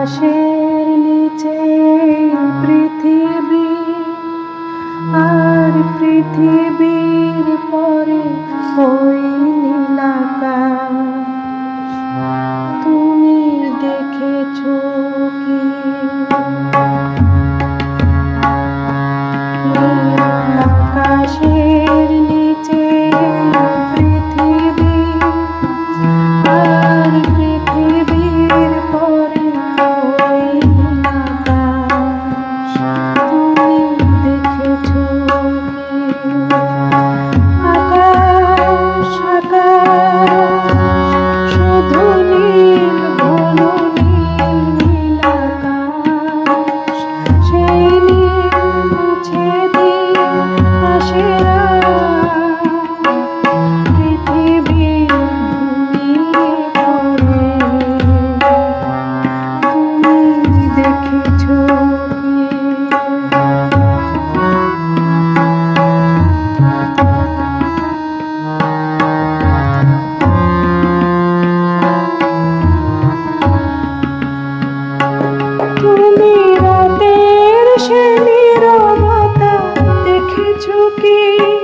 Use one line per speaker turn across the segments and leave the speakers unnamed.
আকাশের নিচে পৃথিবী আর পৃথিবীর পরে ওই নীলাকাশ বুকে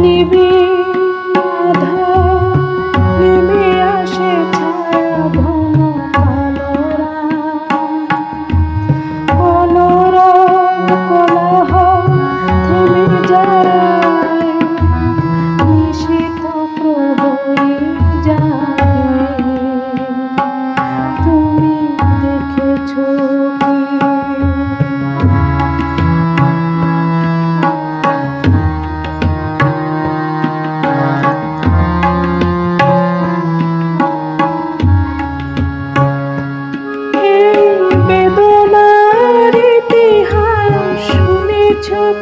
নিবিড়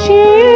心